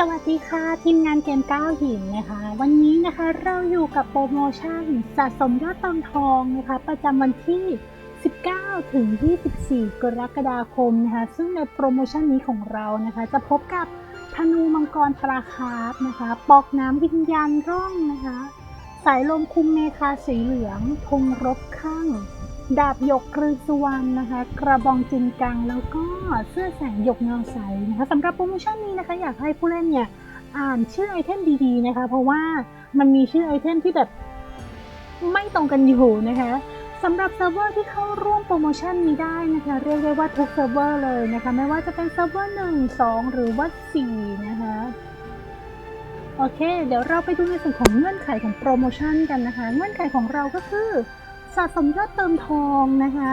สวัสดีค่ะ ทีมงานเกมก้าวหินนะคะ วันนี้นะคะเราอยู่กับโปรโมชั่นสะสมยอดตองทองนะคะประจำวันที่ 19 ถึง 24 กรกฎาคมนะคะ ซึ่งในโปรโมชั่นนี้ของเรานะคะ จะพบกับธนูมังกรปลาคาร์ฟนะคะปอกน้ำวิญญาณร่องนะคะ สายลมคุมเมคาสีเหลืองธงรบข้าง ดาบหยกกรือสุวรรณนะคะ กระบองจินกัง แล้วก็เสื้อแสงหยกเงาใสนะคะสำหรับโปรโมชั่นนี้นะคะ อยากให้ผู้เล่นเนี่ยอ่านชื่อไอเทมดีๆนะคะ เพราะว่ามันมีชื่อไอเทมที่แบบไม่ตรงกันอยู่นะคะสำหรับเซิร์ฟเวอร์ที่เข้าร่วมโปรโมชั่นนี้ได้นะคะ เรียกได้ว่าทุกเซิร์ฟเวอร์เลยนะคะ ไม่ว่าจะเป็นเซิร์ฟเวอร์หนึ่งสองหรือว่าสี่นะคะโอเค เดี๋ยวเราไปดูในส่วนของเงื่อนไขของโปรโมชั่นกันนะคะ เงื่อนไขของเราก็คือ สะสมยอดเติมทองนะคะ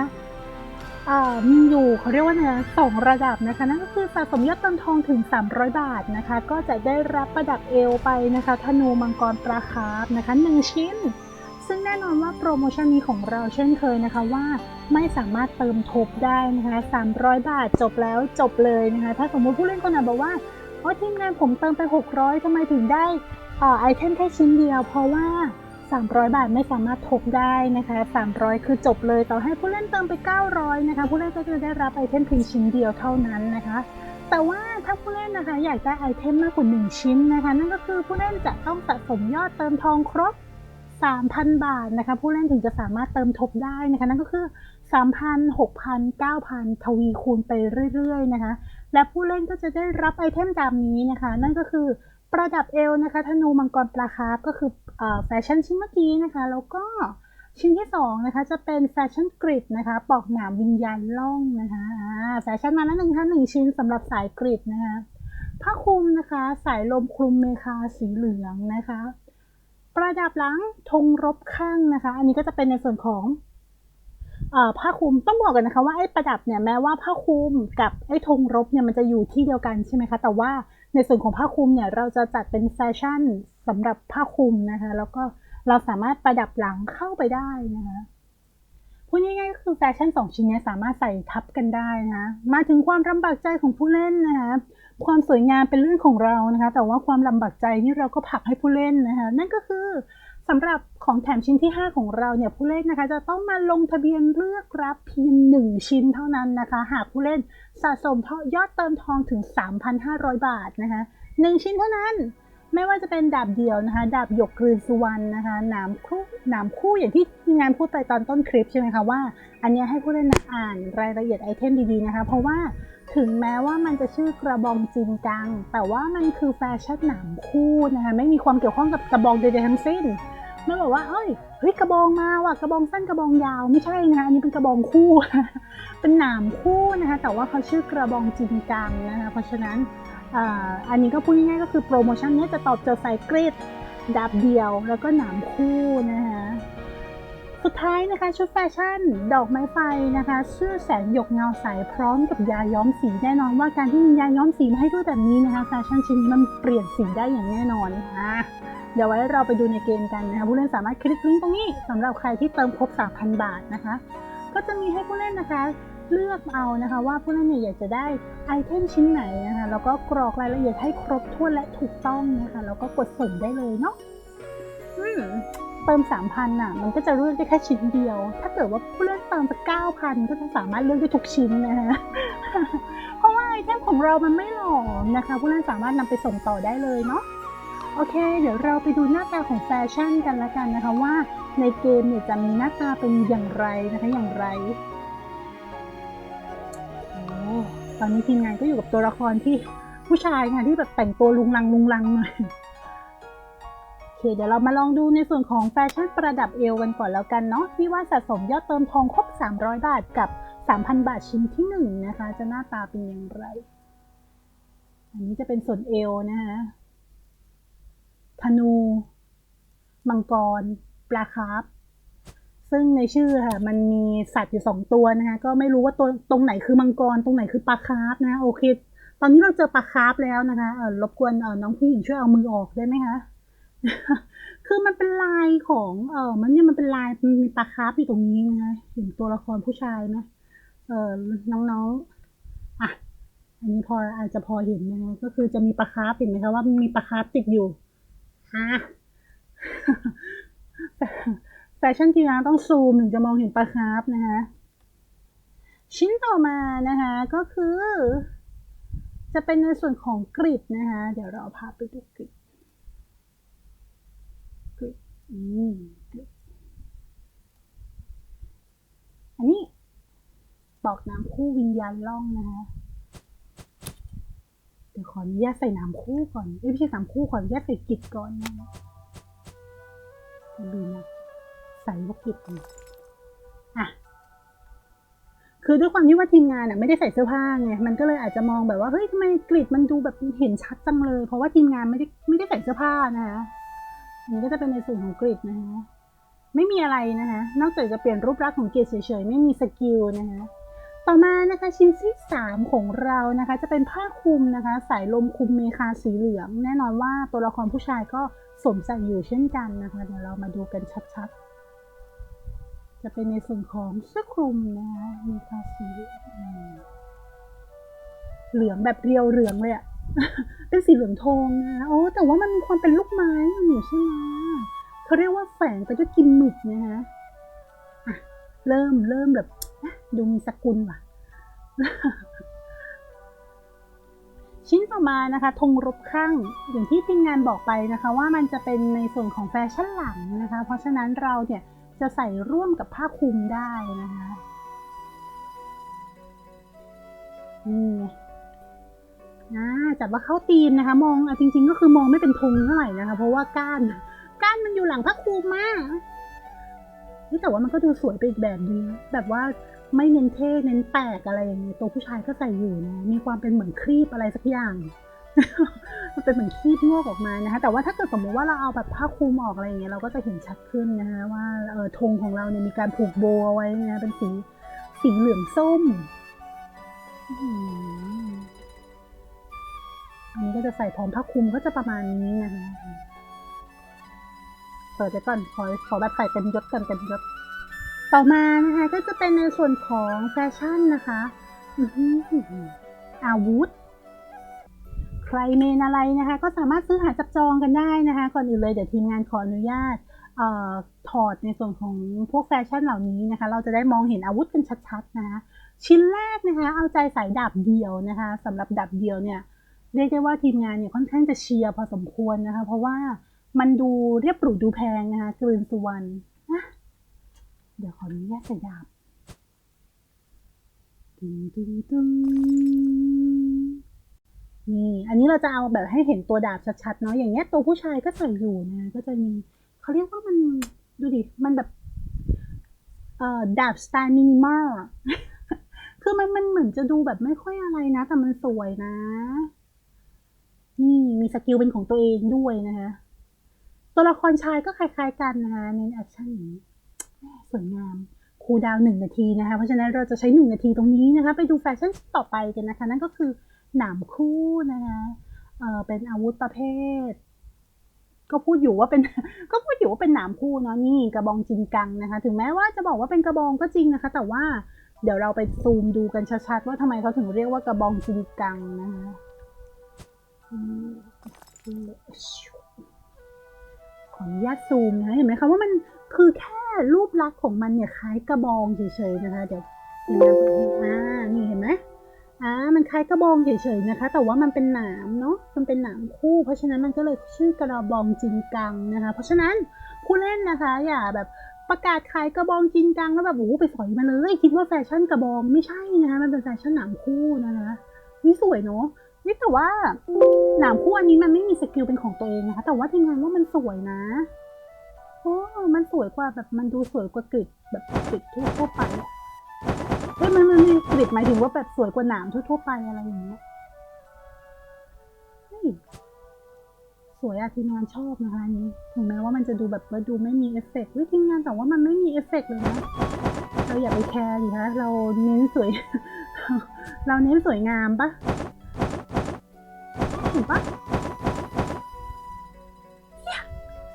มีอยู่เขาเรียกว่าไงนะสองระดับนะคะนั่นก็คือสะสมยอดเติมทองถึง 300 บาทนะคะ ก็จะได้รับประดับเอวไปนะคะธนูมังกรปลาคาร์ฟนะคะ1ชิ้น ซึ่งแน่นอนว่าโปรโมชั่นนี้ของเราเช่นเคยนะคะว่าไม่สามารถเติมทบได้นะคะ300 บาทจบแล้วจบเลยนะคะ ถ้าสมมุติผู้เล่นคนไหนบอกว่าอ๋อทีมงานผมเติมไป 600ทำไมถึงได้อ่าไอเทมแค่ชิ้นเดียว เพราะว่า 300 บาทไม่สามารถทบได้นะคะ 300 คือจบเลยต่อให้ผู้เล่นเติมไป 900 นะคะ ผู้เล่นก็จะได้รับไอเทมเพียงชิ้นเดียวเท่านั้นนะคะ แต่ว่าถ้าผู้เล่นนะคะอยากได้ไอเทมมากกว่า 1 ชิ้นนะคะ นั่นก็คือผู้เล่นจะต้องสะสมยอดเติมทองครบ 3,000 บาทนะคะ ผู้เล่นถึงจะสามารถเติมทบได้นะคะนั่นก็คือ 3,000 6,000 9,000 ทวีคูณไปเรื่อยๆนะคะ และผู้เล่นก็จะได้รับไอเทมตามนี้นะคะ นั่นก็คือ ประดับเอวนะคะธนูมังกรปลาคาร์ฟก็คือแฟชั่นชิ้นเมื่อกี้นะคะ แล้วก็ชิ้นที่สองนะคะจะเป็นแฟชั่นกริดนะคะปอกหนามวิญญาณล่องนะคะแฟชั่นมาแล้วหนึ่งค่ะหนึ่งชิ้นสำหรับสายกริดนะคะผ้าคลุมนะคะ สายลมคลุมเมคาสีเหลืองนะคะ ประดับหลังธงรบข้างนะคะ อันนี้ก็จะเป็นในส่วนของอผ้าคลุมต้องบอกกันนะคะว่าไอ้ประดับเนี่ยแม้ว่าผ้าคลุมกับไอ้ธงรบเนี่ยมันจะอยู่ที่เดียวกันใช่ไหมคะแต่ว่า ในส่วนของผ้าคลุมเนี่ยเราจะจัดเป็นแฟชั่นสำหรับผ้าคลุมนะคะ แล้วก็เราสามารถประดับหลังเข้าไปได้นะคะพูดง่ายๆก็คือแฟชั่นสองชิ้นนี้สามารถใส่ทับกันได้นะคะมาถึงความลำบากใจของผู้เล่นนะคะความสวยงามเป็นเรื่องของเรานะคะ แต่ว่าความลำบากใจนี่เราก็ผลักให้ผู้เล่นนะคะ นั่นก็คือ สำหรับของแถมชิ้นที่ 5 ของเราเนี่ยผู้เล่นนะคะจะต้องมาลงทะเบียนเลือกรับเพียง1 ชิ้นเท่านั้นนะคะ หากผู้เล่นสะสมยอดเติมทองถึง 3,500 บาทนะคะ1ชิ้นเท่านั้น ไม่ว่าจะเป็นดาบเดียวนะคะ ดาบหยกกลืนสุวรรณนะคะหนามคู่หนามคู่อย่างที่ทีมงานพูดไปตอนต้นคลิปใช่ไหมคะว่า อันนี้ให้ผู้เล่นอ่านรายละเอียดไอเทมดีๆนะคะ เพราะว่าถึงแม้ว่ามันจะชื่อกระบองจินกัง แต่ว่ามันคือแฟชั่นหนามคู่นะคะไม่มีความเกี่ยวข้องกับกระบองใดๆทั้งสิ้น ไม่บอกว่าเอ้ยเฮ้ยกระบองมาว่ะกระบองสั้นกระบองยาวไม่ใช่นะคะอันนี้เป็นกระบองคู่ เป็นหนามคู่นะคะแต่ว่าเขาชื่อกระบองจริงจังนะคะเพราะฉะนั้นอ,อันนี้ก็พูดง่ายๆก็คือโปรโมชั่นนี้จะตอบโจทย์สายกรีดดาบเดียวแล้วก็หนามคู่นะคะ สุดท้ายนะคะชุดแฟชั่น ดอกไม้ไฟนะคะเสื้อแสงหยกเงาใสพร้อมกับยาย้อมสีแน่นอนว่าการที่มียาย้อมสีมาให้ด้วยแบบนี้นะคะแฟชั่นชิ้นนี้มันเปลี่ยนสีได้อย่างแน่นอนอะเดี๋ยวไว้เราไปดูในเกมกันนะคะผู้เล่นสามารถคลิกลิงก์ตรงนี้สำหรับใครที่เติมครบ 3,000 บาทนะคะ ก็จะมีให้ผู้เล่นนะคะเลือกเอานะคะว่าผู้เล่นเนี่ยอยากจะได้ไอเทมชิ้นไหนนะคะแล้วก็กรอกรายละเอียดให้ครบถ้วนและถูกต้องนะคะแล้วก็กดส่งได้เลยเนาะอืม เติม 3,000น่ะ มันก็จะเลือกได้แค่ชิ้นเดียว ถ้าเกิดว่าผู้เล่นเติมสัก9,000 ก็จะสามารถเลือกได้ทุกชิ้นนะคะเพราะว่าไอเทมของเรามันไม่หลอมนะคะ ผู้เล่นสามารถนำไปส่งต่อได้เลยเนาะ โอเค เดี๋ยวเราไปดูหน้าตาของแฟชั่นกันละกันนะคะว่าในเกมเนี่ยจะมีหน้าตาเป็นอย่างไรนะคะอย่างไรโอ้ตอนนี้ทีมงานก็อยู่กับตัวละครที่ผู้ชายค่ะที่แบบแต่งตัวลุงลังลุงลังหน่อย คเดี๋ยวเรามาลองดูในส่วนของแฟชั่นประดับเอวกันก่อนแล้วกันเนาะที่ว่าสะสมยอดเติมทองครบ 300 บาทกับ 3,000 บาทชิ้นที่ 1 นะคะ จะหน้าตาเป็นอย่างไร อันนี้จะเป็นส่วนเอวนะคะธนู มังกร ปลาคาร์ฟซึ่งในชื่อค่ะ มันมีสัตว์อยู่สองตัวนะคะก็ไม่รู้ว่าตัวตรงไหนคือมังกร ตรงไหนคือปลาคาร์ฟนะโอเค ตอนนี้เราเจอปลาคาร์ฟแล้วนะคะเออรบกวนเออน้องผู้หญิงช่วยเอามือออกได้ไหมคะ คือมันเป็นลายของเออมันเนี่ยมันเป็นลายมันมีปลาคาร์ฟอยู่ตรงนี้นะคะเห็นตัวละครผู้ชายไหมเออน้องๆอะอันนี้พออาจจะพอเห็นนะคะก็คือจะมีปลาคาร์ฟเห็นไหมคะว่ามีปลาคาร์ฟติดอยู่ฮะแฟชั่นทีนะต้องซูมถึงจะมองเห็นปลาคาร์ฟนะคะชิ้นต่อมานะคะ ก็คือ จะเป็นในส่วนของกริดนะคะ เดี๋ยวเราพาไปดูกริด อันนี้บอกน้ำคู่วิญญาณล่องนะคะเดี๋ยวขออนุญาตใส่น้ำคู่ก่อนเอ้ยไม่ใช่น้ำคู่ขออนุญาตใส่กริดก่อนนะดูนะใส่ว่ากริดอะคือด้วยความที่ว่าทีมงานอะไม่ได้ใส่เสื้อผ้าไงมันก็เลยอาจจะมองแบบว่าเฮ้ยทำไมกริดมันดูแบบเห็นชัดจังเลย เพราะว่าทีมงานไม่ได้ไม่ได้ใส่เสื้อผ้านะคะ นนี้ก็จะเป็นในส่วนของกริดนะคะไม่มีอะไรนะคะ นอกจากจะเปลี่ยนรูปลักษณ์ของกริดเฉยๆ ไม่มีสกิลนะคะต่อมานะคะชิ้นที่สามของเรานะคะ จะเป็นผ้าคลุมนะคะ สายลมคลุมเมคาสีเหลือง แน่นอนว่าตัวละครผู้ชายก็สวมใส่อยู่เช่นกันนะคะ เดี๋ยวเรามาดูกันชัดๆ จะเป็นในส่วนของเสื้อคลุมนะคะเมคาสีเหลืองเหลืองแบบเรียวเหลืองเลยอะ เป็นสีเหลืองทองนะโอ้แต่ว่ามันมีความเป็นลูกไม้อยู่ใช่ไหมเขาเรียกว่าแฝงไปด้วยกิมมิคนะคะอะเริ่มเริ่มแบบดูมีสกุลว่ะ ชิ้นต่อมานะคะธงรบข้างอย่างที่ทีมงานบอกไปนะคะ ว่ามันจะเป็นในส่วนของแฟชั่นหลังนะคะ เพราะฉะนั้นเราเนี่ยจะใส่ร่วมกับผ้าคลุมได้นะคะนี่ ไงอ่าจัดว่าเข้าธีมนะคะ มองอจริง ๆ ก็คือมองไม่เป็นธงเท่าไหร่นะคะ เพราะว่าก้านก้านมันอยู่หลังผ้าคลุมมากแต่ว่ามันก็ดูสวยไปอีกแบบนึงแบบว่าไม่เน้นเท่เน้นแปลกอะไรอย่างเงี้ยตัวผู้ชายก็ใส่อยู่นะมีความเป็นเหมือนครีบอะไรสักอย่างมันเป็นเหมือนครีบงอกออกมานะคะ แต่ว่าถ้าเกิดสมมติว่าเราเอาแบบผ้าคลุมออกอะไรอย่างเงี้ยเราก็จะเห็นชัดขึ้นนะคะว่าเออธงของเราเนี่ยมีการผูกโบเอาไว้นะเป็นสีสีเหลืองส้ม นนี้ก็จะใส่พร้อมผ้าคลุมก็จะประมาณนี้นะคะเปิดไปก่อนขอขอแบบใส่เต็มยศก่อนเต็มยศต่อมานะคะก็จะเป็นในส่วนของแฟชั่นนะคะอื้อหือาวุธ ใครเมนอะไรนะคะ ก็สามารถซื้อหาจับจองกันได้นะคะ ก่อนอื่นเลยเดี๋ยวทีมงานขออนุญาตเอ่อถอดในส่วนของพวกแฟชั่นเหล่านี้นะคะ เราจะได้มองเห็นอาวุธกันชัดๆนะคะ ชิ้นแรกนะคะ เอาใจใส่ดาบเดียวนะคะสำหรับดาบเดียวเนี่ย เรียกได้ว่าทีมงานเนี่ยค่อนข้างจะเชียร์พอสมควรนะคะ เพราะว่ามันดูเรียบหรูดูแพงนะคะกลืนสุวรรณนะเดี๋ยวขออนุญาตใส่ดาบตึงตึงตึงนี่ อันนี้เราจะเอาแบบให้เห็นตัวดาบชัดๆเนาะอย่างเงี้ยตัวผู้ชายก็ใส่อยู่นะก็จะมีเขาเรียกว่ามันดูดิมันแบบเอ่อดาบสไตล์มินิมอลคือมันมันเหมือนจะดูแบบไม่ค่อยอะไรนะ แต่มันสวยนะ นี่มีสกิลเป็นของตัวเองด้วยนะคะตัวละครชายก็คล้ายๆกันนะคะเน้นแอคชั่นอย่างนี้สวยงามคูดาวหนึ่งนาทีนะคะ เพราะฉะนั้นเราจะใช้หนึ่งนาทีตรงนี้นะคะ ไปดูแฟชั่นต่อไปกันนะคะ นั่นก็คือหนามคู่นะคะเออเป็นอาวุธประเภท ก็พูดอยู่ว่าเป็น ก็พูดอยู่ว่าเป็นหนามคู่เนาะนี่กระบองจินกังนะคะ ถึงแม้ว่าจะบอกว่าเป็นกระบองก็จริงนะคะ แต่ว่าเดี๋ยวเราไปซูมดูกันชัดๆว่าทำไมเขาถึงเรียกว่ากระบองจินกังนะคะ ขออนุญาตซูมนะเห็นไหมคะว่ามันคือแค่รูปลักษณ์ของมันเนี่ยคล้ายกระบองเฉยๆนะคะ เดี๋ยวทีมงานอ่านี่เห็นไหมอ่ามันคล้ายกระบองเฉยๆนะคะ แต่ว่ามันเป็นหนามเนาะมันเป็นหนามคู่ เพราะฉะนั้นมันก็เลยชื่อกระบองจินกังนะคะ เพราะฉะนั้นผู้เล่นนะคะ อย่าแบบประกาศขายกระบองจินกังแล้วแบบโอ้ไปสอยมาเลย คิดว่าแฟชั่นกระบองไม่ใช่นะคะมันเป็นแฟชั่นหนามคู่นะคะนี่สวยเนาะ นี่แต่ว่าหนามคู่อันนี้มันไม่มีสกิลเป็นของตัวเองนะคะ แต่ว่าทีมงานว่ามันสวยนะโอ้มันสวยกว่าแบบมันดูสวยกว่ากริดแบบกริดทั่วไปอะเฮ้ยมันมันมีกริดหมายถึงว่าแบบสวยกว่าหนามทั่วไปอะไรอย่างเงี้ยเฮ้ยสวยอะทีมงานชอบนะคะอันนี้ถึงแม้ว่ามันจะดูแบบว่าดูไม่มีเอฟเฟกต์เฮ้ยทีมงานแต่ว่ามันไม่มีเอฟเฟกต์เลยนะเราอย่าไปแคร์ดิคะเราเน้นสวย เราเน้นสวยงามปะ เห็นปะ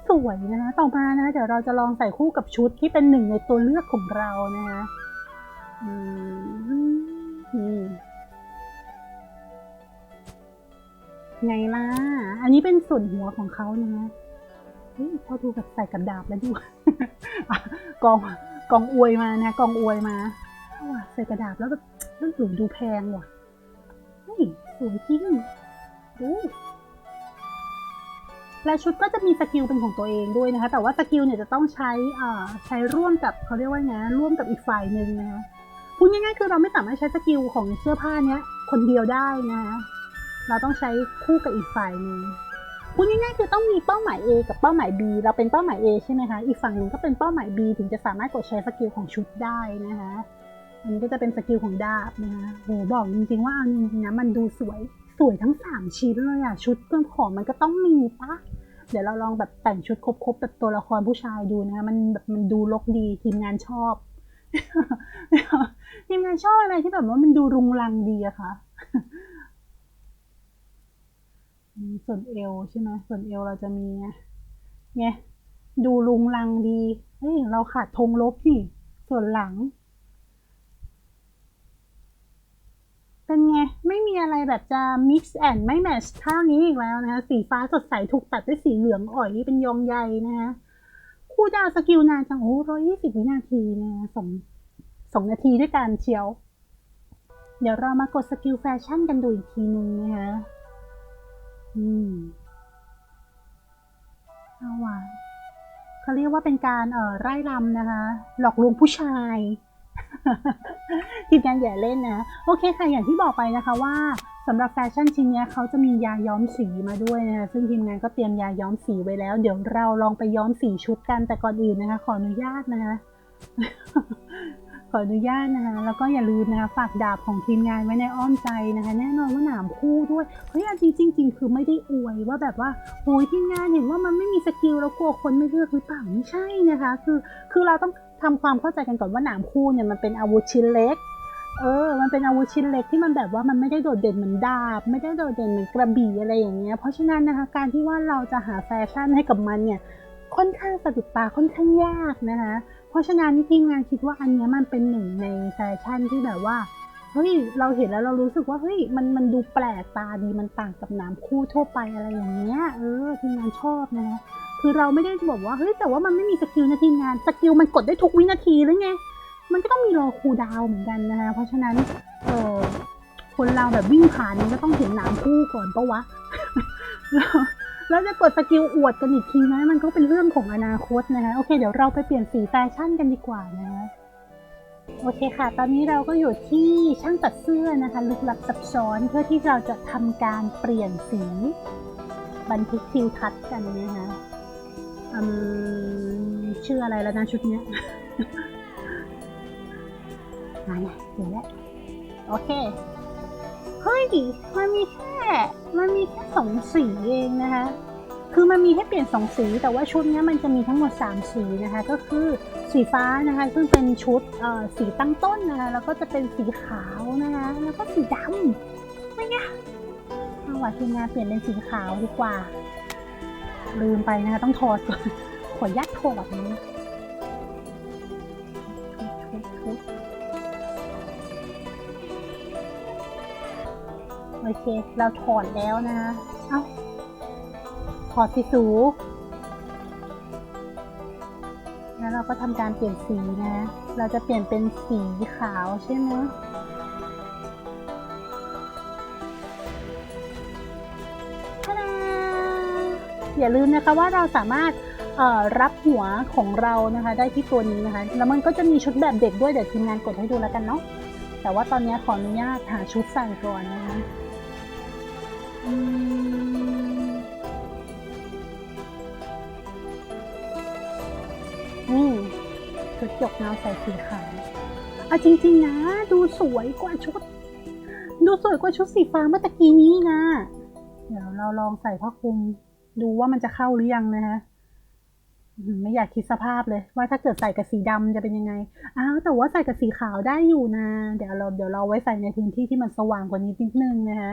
สวยนะคะต่อมานะเดี๋ยวเราจะลองใส่คู่กับชุดที่เป็นหนึ่งในตัวเลือกของเรานะคะอืมนี่ไงล่ะ อันนี้เป็นส่วนหัวของเขานะเฮ้ยพอดูแบบใส่กับดาบแล้วดูอะกองกองอวยมานะกองอวยมาใส่กระดาบแล้วแบบเรื่องหรูดูแพงว่ะเฮ้ยสวยจริง และชุดก็จะมีสกิลเป็นของตัวเองด้วยนะคะ แต่ว่าสกิลเนี่ยจะต้องใช้อ่าใช้ร่วมกับเขาเรียกว่าไงร่วมกับอีกฝ่ายหนึ่งนะคะพูดง่ายๆคือเราไม่สามารถใช้สกิลของเสื้อผ้าเนี้ยคนเดียวได้นะคะเราต้องใช้คู่กับอีกฝ่ายหนึ่งพูดง่ายๆคือต้องมีเป้าหมาย A กับเป้าหมาย B เราเป็นเป้าหมาย A ใช่ไหมคะ อีกฝั่งหนึ่งก็เป็นเป้าหมาย B ถึงจะสามารถกดใช้สกิลของชุดได้นะคะอันนี้ก็จะเป็นสกิลของดาบนะคะโหบอกจริงๆว่าอาจริงๆนะมันดูสวย สวยทั้งสามชิ้นเลยอะ ชุดเครื่องของมันก็ต้องมีปะเดี๋ยวเราลองแบบแต่งชุดครบๆแบบตัวละครผู้ชายดูนะคะมันแบบมันดูลกดีทีมงานชอบทีมงานชอบอะไรที่แบบว่ามันดูรุงรังดีอะค่ะส่วนเอวใช่ไหมส่วนเอวเราจะมีไงดูรุงรังดีเฮ้ยเราขาดธงลบนี่ส่วนหลัง เป็นไง ไม่มีอะไรแบบจะ mix and ไม่ match เท่านี้อีกแล้วนะคะ สีฟ้าสดใสถูกตัดด้วยสีเหลืองอ่อยเป็นยองใยนะคะคู่ดาวสกิลนานจัง โอ้ร้อยยี่สิบวินาทีนะสองสองนาทีด้วยกันเชียว เดี๋ยวเรามากดสกิลแฟชั่นกันดูอีกทีนึงนะคะอืมเอาว่ะเขาเรียกว่าเป็นการเอ่อไร่รำนะคะ หลอกลวงผู้ชาย ทีมงานอย่าเล่นนะ โอเคค่ะ อย่างที่บอกไปนะคะว่าสำหรับแฟชั่นชิ้นเนี้ยเขาจะมียาย้อมสีมาด้วยนะคะซึ่งทีมงานก็เตรียมยาย้อมสีไว้แล้ว เดี๋ยวเราลองไปย้อมสีชุดกันแต่ก่อนอื่นนะคะ ขออนุญาตนะคะ ขออนุญาตนะคะ แล้วก็อย่าลืมนะคะฝากดาบของทีมงานไว้ในอ้อมใจนะคะ แน่นอนว่าหนามคู่ด้วยเฮ้ยเอาจริงจริงคือไม่ได้อวยว่าแบบว่าโอ้ยทีมงานเห็นว่ามันไม่มีสกิลแล้วกลัวคนไม่เลือกหรือเปล่าไม่ใช่นะคะ คือคือเราต้องทำความเข้าใจกันก่อนว่าหนามคู่เนี่ยมันเป็นอาวุธชิ้นเล็กเออ มันเป็นอาวุธชิ้นเล็กที่มันแบบว่ามันไม่ได้โดดเด่นเหมือนดาบ ไม่ได้โดดเด่นเหมือนกระบี่อะไรอย่างเงี้ย เพราะฉะนั้นนะคะ การที่ว่าเราจะหาแฟชั่นให้กับมันเนี่ย ค่อนข้างสะดุดตาค่อนข้างยากนะคะ ราะฉะนั้นทีมงานคิดว่าอันนี้มันเป็นหนึ่งในแฟชั่นที่แบบว่าเฮ้ยเราเห็นแล้วเรารู้สึกว่าเฮ้ยมันมันดูแปลกตาดีมันต่างกับนามคู่ทั่วไปอะไรอย่างเงี้ยเออทีมงานชอบนะคะคือเราไม่ได้บอกว่าเฮ้ยแต่ว่ามันไม่มีสกิลนะทีมงานสกิลมันกดได้ทุกวินาทีหรือไงมันก็ต้องมีรอคูดาวเหมือนกันนะคะเพราะฉะนั้นเออคนเราแบบวิ่งผ่านมันก็ต้องเห็นนามคู่ก่อนปะวะ แล้วจะกดสกิลอวดกันอีกทีนะ มันก็เป็นเรื่องของอนาคตนะคะโอเค เดี๋ยวเราไปเปลี่ยนสีแฟชั่นกันดีกว่านะคะโอเคค่ะ ตอนนี้เราก็อยู่ที่ช่างตัดเสื้อนะคะ ลึกลับซับซ้อนเพื่อที่เราจะทำการเปลี่ยนสี บันทึกทิวทัศน์กันนะคะอชื่ออะไรแล้วนะชุดเนี้ยมาเนี่ยเดี๋ยวแล้วโอเค เฮ้ย มันมีแค่ มัน แค่สองสีเองนะคะ คือมันมีให้เปลี่ยนสองสี แต่ว่าชุดนี้มันจะมีทั้งหมด 3 สีนะคะ ก็คือสีฟ้านะคะ ซึ่งเป็นชุดสีตั้งต้นนะคะ แล้วก็จะเป็นสีขาวนะคะ แล้วก็สีดำไม่ไงเอาว่ะทีมงานเปลี่ยนเป็นสีขาวดีกว่า ลืมไปนะคะ ต้องถอดก่อนขอยัดถอดนี้ อเค เราถอดแล้วนะคะเอ้าถอดสีสูแล้วเราก็ทำการเปลี่ยนสีนะ เราจะเปลี่ยนเป็นสีขาวใช่ไหมอย่าลืมนะคะว่าเราสามารถรับหัวของเรานะคะ ได้ที่ตัวนี้นะคะ แล้วมันก็จะมีชุดแบบเด็กด้วยเดี๋ยวทีมงานกดให้ดูแล้วกันเนาะแต่ว่าตอนนี้ขออนุญาตหาชุดใส่ก่อนนะคะ อืมนี่ชุดหยกเงาใส่สีขาวอะจริง ๆ นะ ดูสวยกว่าชุด ดูสวยกว่าชุดสีฟ้าเมื่อตะกี้นี้นะ เดี๋ยวเราลองใส่ผ้าคลุม ดูว่ามันจะเข้าหรือยังนะคะไม่อยากคิดสภาพเลย ว่าถ้าเกิดใส่กับสีดำจะเป็นยังไง อ้าวแต่ว่าใส่กับสีขาวได้อยู่นะ เดี๋ยวเราเดี๋ยวเราไว้ใส่ในพื้นที่ที่มันสว่างกว่านี้นิดนึงนะคะ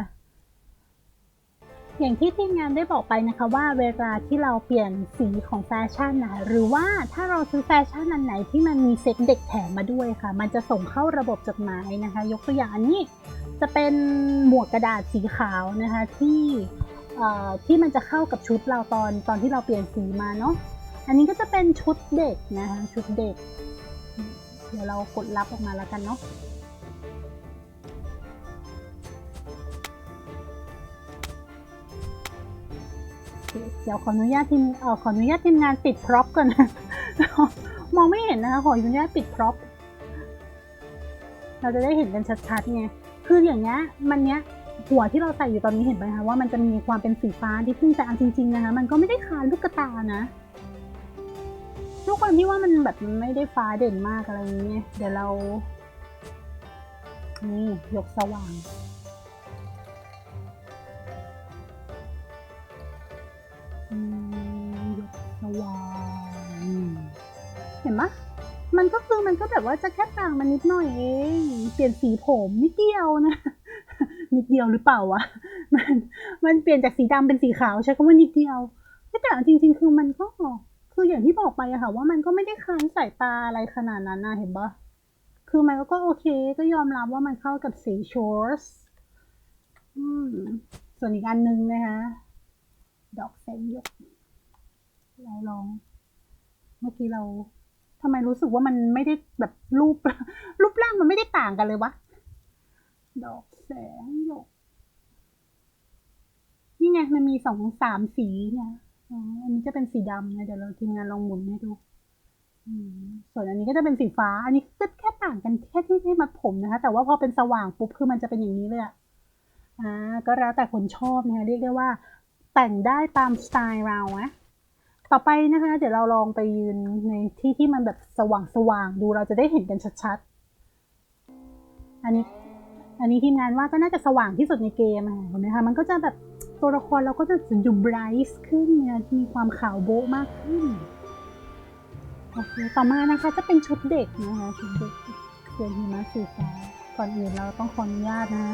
อย่างที่ทีมงานได้บอกไปนะคะว่าเวลาที่เราเปลี่ยนสีของแฟชั่นนะหรือว่าถ้าเราซื้อแฟชั่นอันไหนที่มันมีเซ็ตเด็กแถมมาด้วยค่ะ มันจะส่งเข้าระบบจดหมายนะคะ ยกตัวอย่างอันนี้จะเป็นหมวกกระดาษสีขาวนะคะที่ที่มันจะเข้ากับชุดเราตอนตอนที่เราเปลี่ยนสีมาเนาะอันนี้ก็จะเป็นชุดเด็กนะคะชุดเด็ก เดี๋ยวเรากดรับออกมาแล้วกันเนาะ เดี๋ยวขออนุญาตทีมเอ่อขออนุญาตทีมงานปิดพร็อพก่อนนะมองไม่เห็นนะคะขออนุญาตปิดพร็อพเราจะได้เห็นกันชัดๆไงคืออย่างเงี้ยมันเนี้ยหัวที่เราใส่อยู่ตอนนี้เห็นไหมคะว่ามันจะมีความเป็นสีฟ้าที่พึ่งแต่เอาจริงๆนะคะมันก็ไม่ได้คล้ายลูกตานะทุกคนที่ว่ามันแบบไม่ได้ฟ้าเด่นมากอะไรอย่างเงี้ยเดี๋ยวเรา นี่ยกสว่าง ว่างอืมเห็นปะมันก็คือมันก็แบบว่าจะแค่ต่างมันนิดหน่อยเองเปลี่ยนสีผมนิดเดียวนะ นิดเดียวหรือเปล่าวะมันมันเปลี่ยนจากสีดำเป็นสีขาวใช้คำว่านิดเดียวแต่จริง ๆ คือมันก็คืออย่างที่บอกไปอะค่ะ ว่ามันก็ไม่ได้ค้านสายตาอะไรขนาดนั้นนะเห็นปะคือมันก็โอเคก็ยอมรับว่ามันเข้ากับสีชอืมส่วนอีกอันหนึงนะคะดอกแสงยก เราลอง เมื่อกี้เราทำไมรู้สึกว่ามันไม่ได้แบบรูป รูปร่างมันไม่ได้ต่างกันเลยวะ ดอกแสงหยก นี่ไงมันมีสองสามสีเนี่ยอ๋ออันนี้จะเป็นสีดำนะเดี๋ยวเราทีมงานลองหมุนให้ดูส่วนอันนี้ก็จะเป็นสีฟ้า อันนี้ก็แค่ต่างกันแค่ที่ที่มัดผมนะคะ แต่ว่าพอเป็นสว่างปุ๊บคือมันจะเป็นอย่างนี้เลยอะอ่าก็แล้วแต่คนชอบนะคะเรียกได้ว่า แต่งได้ตามสไตล์เราอะ ต่อไปนะคะ เดี๋ยวเราลองไปยืนในที่ที่มันแบบสว่างสว่างๆดูเราจะได้เห็นกันชัดๆ อันนี้ อันนี้ทีมงานว่าก็น่าจะสว่างที่สุดในเกมเห็นไหมคะ มันก็จะแบบตัวละครเราก็จะดูไบรท์ขึ้นนี่ยมีความขาวโบ๊ะมากขึ้นโอเคต่อมานะคะจะเป็นชุดเด็กนะคะชุดเด็กเสื้อหิมะสีฟ้าก่อนอื่นเราต้องขออนุญาตนะ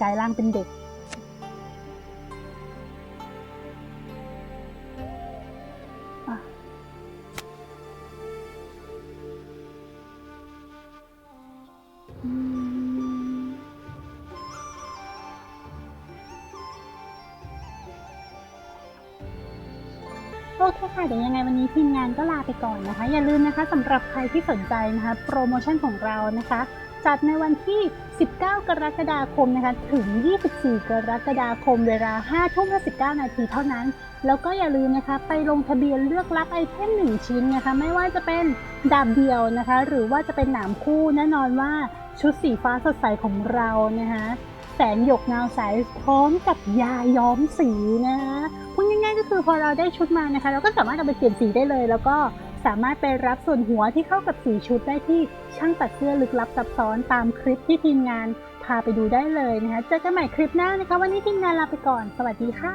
กายร่างเป็นเด็ก อเคค่ะ เดี๋ยวยังไงวันนี้ทีมงานก็ลาไปก่อนนะคะ อย่าลืมนะคะสำหรับใครที่สนใจนะคะ โปรโมชั่นของเรานะคะ จัดในวันที่ 19 กรกฎาคมนะคะ ถึง 24 กรกฎาคม เวลา5ทุ่ม59 นาทีเท่านั้น แล้วก็อย่าลืมนะคะ ไปลงทะเบียนเลือกรับไอเทม1 ชิ้นนะคะ ไม่ว่าจะเป็นดาบเดียวนะคะ หรือว่าจะเป็นหนามคู่แน่นอนว่าชุดสีฟ้าสดใสของเรานะคะแสงหยกเงาใสพร้อมกับยาย้อมสีนะคะ คือพอเราได้ชุดมานะคะ เราก็สามารถเอาไปเปลี่ยนสีได้เลย แล้วก็สามารถไปรับส่วนหัวที่เข้ากับสีชุดได้ที่ช่างตัดเสื้อลึกลับซับซ้อนตามคลิปที่ทีมงานพาไปดูได้เลยนะคะ เจอกันใหม่คลิปหน้านะคะ วันนี้ทีมงานลาไปก่อน สวัสดีค่ะ